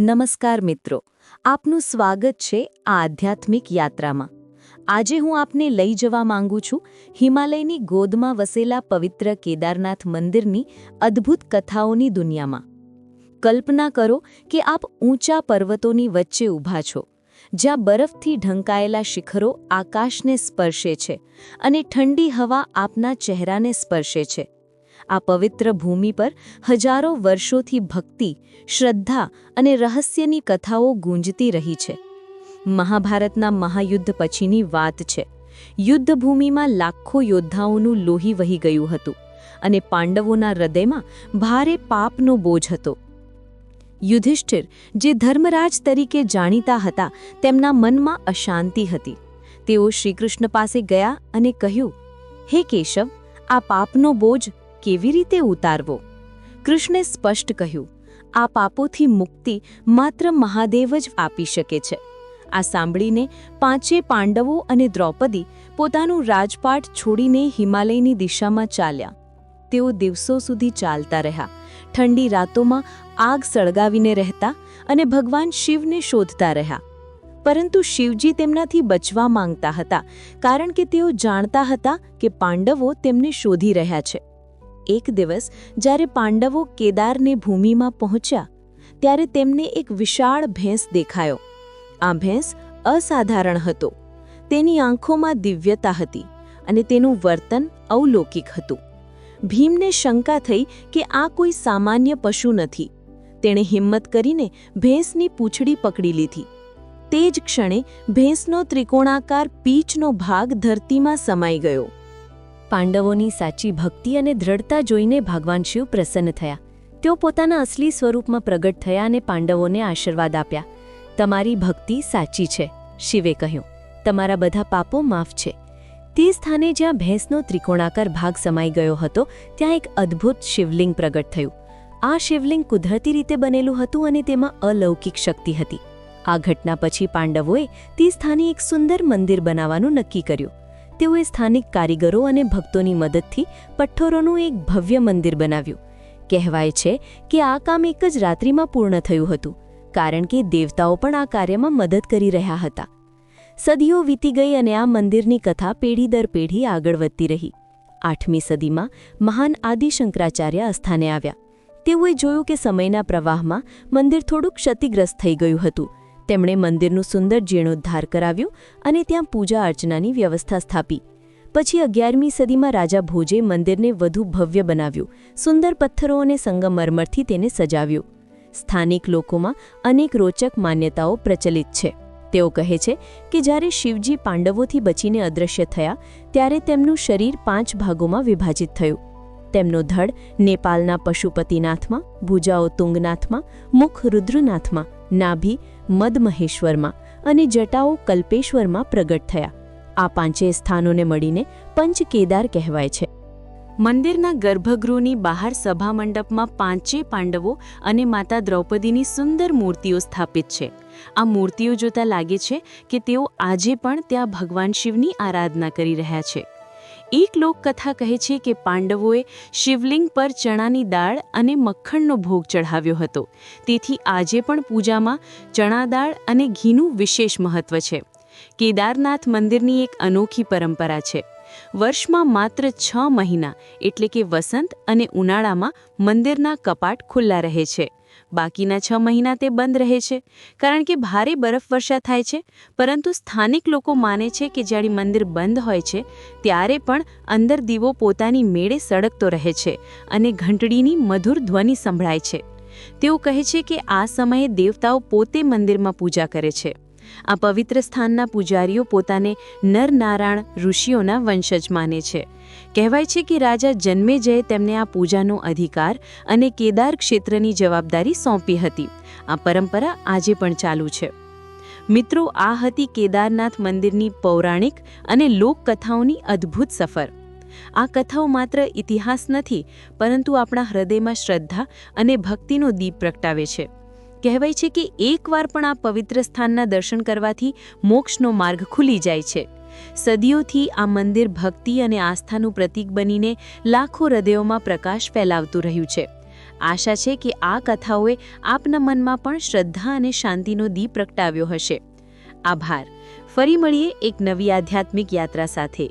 નમસ્કાર મિત્રો, આપનું સ્વાગત છે આ આધ્યાત્મિક યાત્રામાં. આજે હું આપને લઈ જવા માંગુ છું હિમાલયની ગોદમાં વસેલા પવિત્ર કેદારનાથ મંદિરની અદ્ભુત કથાઓની દુનિયામાં. કલ્પના કરો કે આપ ઊંચા પર્વતોની વચ્ચે ઊભા છો, જ્યાં બરફથી ઢંકાયેલા શિખરો આકાશને સ્પર્શે છે અને ઠંડી હવા આપના ચહેરાને સ્પર્શે છે. આ પવિત્ર ભૂમિ પર હજારો વર્ષોથી ભક્તિ, શ્રદ્ધા અને રહસ્યની કથાઓ ગુંજતી રહી છે. મહાભારતના મહાયુદ્ધ પછીની વાત છે. યુદ્ધભૂમિમાં લાખો યોદ્ધાઓનું લોહી વહી ગયું હતું અને પાંડવોના હૃદયમાં ભારે પાપનો બોજ હતો. યુધિષ્ઠિર, જે ધર્મરાજ તરીકે જાણીતા હતા, તેમના મનમાં અશાંતિ હતી. તેઓ શ્રીકૃષ્ણ પાસે ગયા અને કહ્યું, હે કેશવ, આ પાપનો બોજ કેવી રીતે ઉતારવો? કૃષ્ણે સ્પષ્ટ કહ્યું, આ પાપોથી મુક્તિ માત્ર મહાદેવ જ આપી શકે છે. આ સાંભળીને પાંચે પાંડવો અને દ્રૌપદી પોતાનું રાજપાટ છોડીને હિમાલયની દિશામાં ચાલ્યા. તેઓ દિવસો સુધી ચાલતા રહ્યા. ઠંડી રાતોમાં આગ સળગાવીને રહેતા અને ભગવાન શિવને શોધતા રહ્યા. પરંતુ શિવજી તેમનાથી બચવા માંગતા હતા, કારણ કે તેઓ જાણતા હતા કે પાંડવો તેમને શોધી રહ્યા છે. એક દિવસ જ્યારે પાંડવો કેદારને ભૂમિમાં પહોંચ્યા, ત્યારે તેમને એક વિશાળ ભેંસ દેખાયો. આ ભેંસ અસાધારણ હતો. તેની આંખોમાં દિવ્યતા હતી અને તેનું વર્તન અવલૌકિક હતું. ભીમને શંકા થઈ કે આ કોઈ સામાન્ય પશુ નથી. તેણે હિંમત કરીને ભેંસની પૂંછડી પકડી લીધી. તે જ ક્ષણે ભેંસનો ત્રિકોણાકાર પીચનો ભાગ ધરતીમાં સમાઈ ગયો. પાંડવોની સાચી ભક્તિ અને દ્રઢતા જોઈને ભગવાન શિવ પ્રસન્ન થયા. તેઓ પોતાના અસલી સ્વરૂપમાં પ્રગટ થયા અને પાંડવોને આશીર્વાદ આપ્યા. તમારી ભક્તિ સાચી છે, શિવે કહ્યું. તમારા બધા પાપો માફ છે. તે સ્થાને જ્યાં ભેંસનો ત્રિકોણાકાર ભાગ સમાઈ ગયો હતો, ત્યાં એક અદ્ભુત શિવલિંગ પ્રગટ થયું. આ શિવલિંગ કુદરતી રીતે બનેલું હતું અને તેમાં અલૌકિક શક્તિ હતી. આ ઘટના પછી પાંડવોએ તે સ્થાને એક સુંદર મંદિર બનાવવાનું નક્કી કર્યું. તેઓએ સ્થાનિક કારીગરો અને ભક્તોની મદદથી પઠ્ઠરોનું એક ભવ્ય મંદિર બનાવ્યું. કહેવાય છે કે આ કામ એક જ રાત્રિમાં પૂર્ણ થયું હતું, કારણ કે દેવતાઓ પણ આ કાર્યમાં મદદ કરી રહ્યા હતા. સદીઓ વીતી ગઈ અને આ મંદિરની કથા પેઢી દર પેઢી આગળ વધતી રહી. આઠમી સદીમાં મહાન આદિશંકરાચાર્ય અસ્થાને આવ્યા. તેઓએ જોયું કે સમયના પ્રવાહમાં મંદિર થોડું ક્ષતિગ્રસ્ત થઈ ગયું હતું તેમણે મંદિરનું સુંદર જીર્ણોદ્ધાર કરાવ્યું અને ત્યાં પૂજા અર્ચનાની વ્યવસ્થા સ્થાપી. પછી અગિયારમી સદીમાં રાજા ભોજે મંદિરને વધુ ભવ્ય બનાવ્યું, સુંદર પથ્થરો અને સંગમરમરથી તેને સજાવ્યું. સ્થાનિક લોકોમાં અનેક રોચક માન્યતાઓ પ્રચલિત છે. તેઓ કહે છે કે જ્યારે શિવજી પાંડવોથી બચીને અદૃશ્ય થયા, ત્યારે તેમનું શરીર પાંચ ભાગોમાં વિભાજિત થયું. તેમનો ધડ નેપાળના પશુપતિનાથમાં, ભુજાઓ તુંગનાથમાં, મુખ રુદ્રનાથમાં, નાભી મદમહેશ્વરમાં અને જટાઓ કલ્પેશ્વરમાં પ્રગટ થયા. આ પાંચેય સ્થાનોને મળીને પંચકેદાર કહેવાય છે. મંદિરના ગર્ભગૃહની બહાર સભામંડપમાં પાંચે પાંડવો અને માતા દ્રૌપદીની સુંદર મૂર્તિઓ સ્થાપિત છે. આ મૂર્તિઓ જોતા લાગે છે કે તેઓ આજે પણ ત્યાં ભગવાન શિવની આરાધના કરી રહ્યા છે. એક લોકકથા કહે છે કે પાંડવોએ શિવલિંગ પર ચણાની દાળ અને મક્ખણનો ભોગ ચઢાવ્યો હતો. તેથી આજે પણ પૂજામાં ચણા દાળ અને ઘીનું વિશેષ મહત્વ છે. કેદારનાથ મંદિરની એક અનોખી પરંપરા છે. વર્ષમાં માત્ર છ મહિના, એટલે કે વસંત અને ઉનાળામાં મંદિરના કપાટ ખુલ્લા રહે છે. બાકીના છ મહિના તે બંધ રહે છે. કારણ કે ભારે બરફવર્ષા થાય છે, પરંતુ સ્થાનિક લોકો માને છે કે જ્યારે મંદિર બંધ હોય છે, ત્યારે પણ અંદર દીવો પોતાની મેળે સળગતો રહે છે અને ઘંટડીની મધુર ધ્વનિ સંભળાય છે. તેઓ કહે છે કે આ સમયે દેવતાઓ પોતે મંદિરમાં પૂજા કરે છે. આ પવિત્ર સ્થાનના પૂજારીઓ પોતાને નરનારાયણ ઋષિઓના વંશજ માને છે. કહેવાય છે કે રાજા જન્મેજયે તેમને આ પૂજાનો અધિકાર અને કેદાર ક્ષેત્રની જવાબદારી સોંપી હતી. આ પરંપરા આજે પણ ચાલુ છે. મિત્રો, આ હતી કેદારનાથ મંદિરની પૌરાણિક અને લોકકથાઓની અદ્ભુત સફર. આ કથાઓ માત્ર ઇતિહાસ નથી, પરંતુ આપણા હૃદયમાં શ્રદ્ધા અને ભક્તિનો દીપ પ્રગટાવે છે. કહેવાય છે કે એકવાર પણ આ પવિત્ર સ્થાનના દર્શન કરવાથી મોક્ષનો માર્ગ ખુલી જાય છે. સદીઓથી આ મંદિર ભક્તિ અને આસ્થાનું પ્રતીક બનીને લાખો હૃદયોમાં પ્રકાશ ફેલાવતું રહ્યું છે. આશા છે કે આ કથાઓએ આપના મનમાં પણ શ્રદ્ધા અને શાંતિનો દીપ પ્રગટાવ્યો હશે. આભાર. ફરી મળીએ એક નવી આધ્યાત્મિક યાત્રા સાથે.